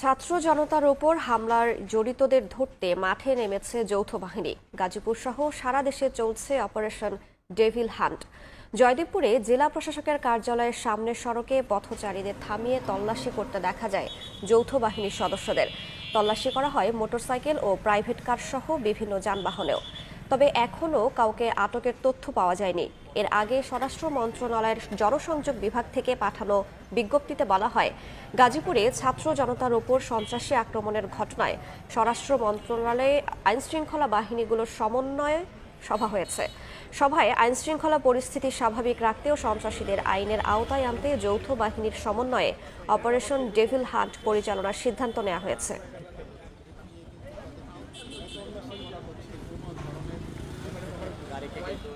ছাত্র জনতার ওপর হামলার জড়িতদের ধরতে মাঠে নেমেছে যৌথ বাহিনী। গাজীপুর সহ সারা দেশে চলছে অপারেশন ডেভিল হান্ট। জয়দেবপুরে জেলা প্রশাসকের কার্যালয়ের সামনের সড়কে পথচারীদের থামিয়ে তল্লাশি করতে দেখা যায় যৌথ বাহিনীর সদস্যদের। তল্লাশি করা হয় মোটরসাইকেল ও প্রাইভেট কার সহ বিভিন্ন যানবাহনেও। তবে এখনও কাউকে আটকের তথ্য পাওয়া যায়নি। এর আগে স্বরাষ্ট্র মন্ত্রণালয়ের জনসংযোগ বিভাগ থেকে পাঠানো বিজ্ঞপ্তিতে বলা হয়, গাজীপুরে ছাত্র জনতার ওপর সন্ত্রাসী আক্রমণের ঘটনায় স্বরাষ্ট্র মন্ত্রণালয়ে আইনশৃঙ্খলা বাহিনীগুলোর সমন্বয়ে সভা হয়েছে। সভায় আইনশৃঙ্খলা পরিস্থিতি স্বাভাবিক রাখতে ও সন্ত্রাসীদের আইনের আওতায় আনতে যৌথ বাহিনীর সমন্বয়ে অপারেশন ডেভিল হান্ট পরিচালনার সিদ্ধান্ত নেওয়া হয়েছে। গাড়ি থেকে তো